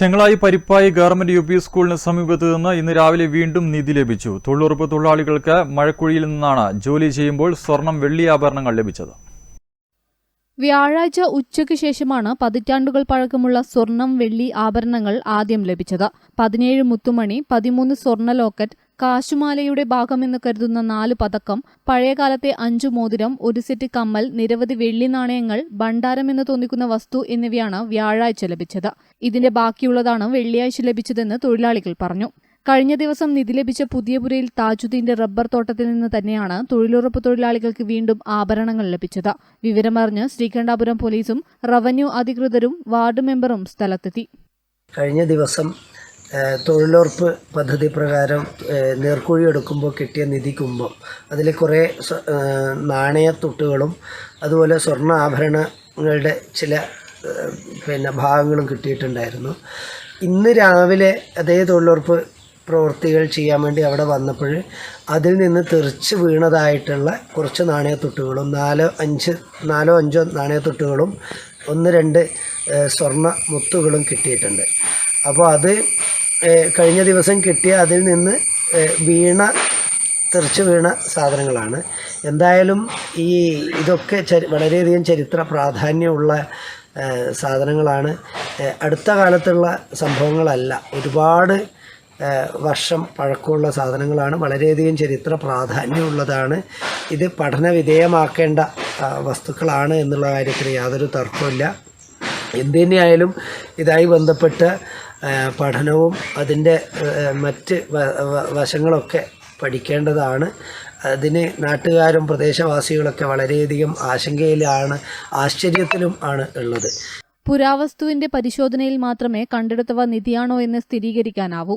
Chengalayi Parippayi government U P സ്കൂളിന് സമീപത്ത് നിന്ന് ഇന്ന് രാവിലെ വീണ്ടും നിധി ലഭിച്ചു. തൊഴിലുറപ്പ് തൊഴിലാളികൾക്ക് മഴക്കുഴിയിൽ നിന്നാണ് ജോലി ചെയ്യുമ്പോൾ സ്വർണം വെള്ളി ആഭരണങ്ങൾ ലഭിച്ചത്. വ്യാഴാഴ്ച ഉച്ചയ്ക്ക് ശേഷമാണ് പതിറ്റാണ്ടുകൾ പഴക്കമുള്ള സ്വർണം വെള്ളി ആഭരണങ്ങൾ ആദ്യം ലഭിച്ചത്. പതിനേഴ് മുത്തുമണി പതിമൂന്ന് സ്വർണ ലോക്കറ്റ് കാശുമാലയുടെ ഭാഗമെന്ന് കരുതുന്ന നാല് പതക്കം പഴയകാലത്തെ അഞ്ചു മോതിരം ഒരു സെറ്റ് കമ്മൽ നിരവധി വെള്ളി നാണയങ്ങൾ ഭണ്ഡാരമെന്ന് തോന്നിക്കുന്ന വസ്തു എന്നിവയാണ് വ്യാഴാഴ്ച ലഭിച്ചത്. ഇതിന്റെ ബാക്കിയുള്ളതാണ് വെള്ളിയാഴ്ച ലഭിച്ചതെന്ന് തൊഴിലാളികൾ പറഞ്ഞു. കഴിഞ്ഞ ദിവസം നിധി ലഭിച്ച പുതിയപുരയിൽ താജുദ്ദീന്റെ റബ്ബർ തോട്ടത്തിൽ നിന്ന് തന്നെയാണ് തൊഴിലുറപ്പ് തൊഴിലാളികൾക്ക് വീണ്ടും ആഭരണങ്ങൾ ലഭിച്ചത്. വിവരമറിഞ്ഞ് ശ്രീകണ്ഠാപുരം പോലീസും റവന്യൂ അധികൃതരും വാർഡ് മെമ്പറും സ്ഥലത്തെത്തി. കഴിഞ്ഞ ദിവസം തൊഴിലുറപ്പ് പദ്ധതി പ്രകാരം നേർക്കുഴി എടുക്കുമ്പോൾ കിട്ടിയ നിധി അതിൽ കുറേ നാണയത്തുട്ടുകളും അതുപോലെ സ്വർണ ആഭരണങ്ങളുടെ ചില പിന്നെ ഭാഗങ്ങളും കിട്ടിയിട്ടുണ്ടായിരുന്നു. ഇന്ന് രാവിലെ അതേ തൊഴിലുറപ്പ് പ്രവൃത്തികൾ ചെയ്യാൻ വേണ്ടി അവിടെ വന്നപ്പോൾ അതിൽ നിന്ന് തെറിച്ച് വീണതായിട്ടുള്ള കുറച്ച് നാണയത്തുട്ടുകളും നാലോ അഞ്ച് നാലോ അഞ്ചോ നാണയത്തുട്ടുകളും ഒന്ന് രണ്ട് സ്വർണ മുത്തുകളും കിട്ടിയിട്ടുണ്ട്. അപ്പോൾ അത് കഴിഞ്ഞ ദിവസം കിട്ടിയ അതിൽ നിന്ന് വീണ തെറിച്ച് വീണ സാധനങ്ങളാണ്. എന്തായാലും ഈ ഇതൊക്കെ ചരി വളരെയധികം ചരിത്ര പ്രാധാന്യമുള്ള സാധനങ്ങളാണ്. അടുത്ത കാലത്തുള്ള സംഭവങ്ങളല്ല. ഒരുപാട് വർഷം പഴക്കമുള്ള സാധനങ്ങളാണ്. വളരെയധികം ചരിത്ര പ്രാധാന്യമുള്ളതാണ്. ഇത് പഠനവിധേയമാക്കേണ്ട വസ്തുക്കളാണ് എന്നുള്ള കാര്യത്തിൽ യാതൊരു തർക്കമില്ല എന്ത് തന്നെയായാലും ഇതായി ബന്ധപ്പെട്ട് പഠനവും അതിന്റെ മറ്റ് വശങ്ങളൊക്കെ പഠിക്കേണ്ടതാണ്. അതിന് നാട്ടുകാരും പ്രദേശവാസികളൊക്കെ വളരെയധികം ആശങ്കയിലാണ് ആശ്ചര്യത്തിലും ആണ് ഉള്ളത്. പുരാവസ്തുവിന്റെ പരിശോധനയിൽ മാത്രമേ കണ്ടെടുത്തവ നിധിയാണോ എന്ന് സ്ഥിരീകരിക്കാനാവൂ.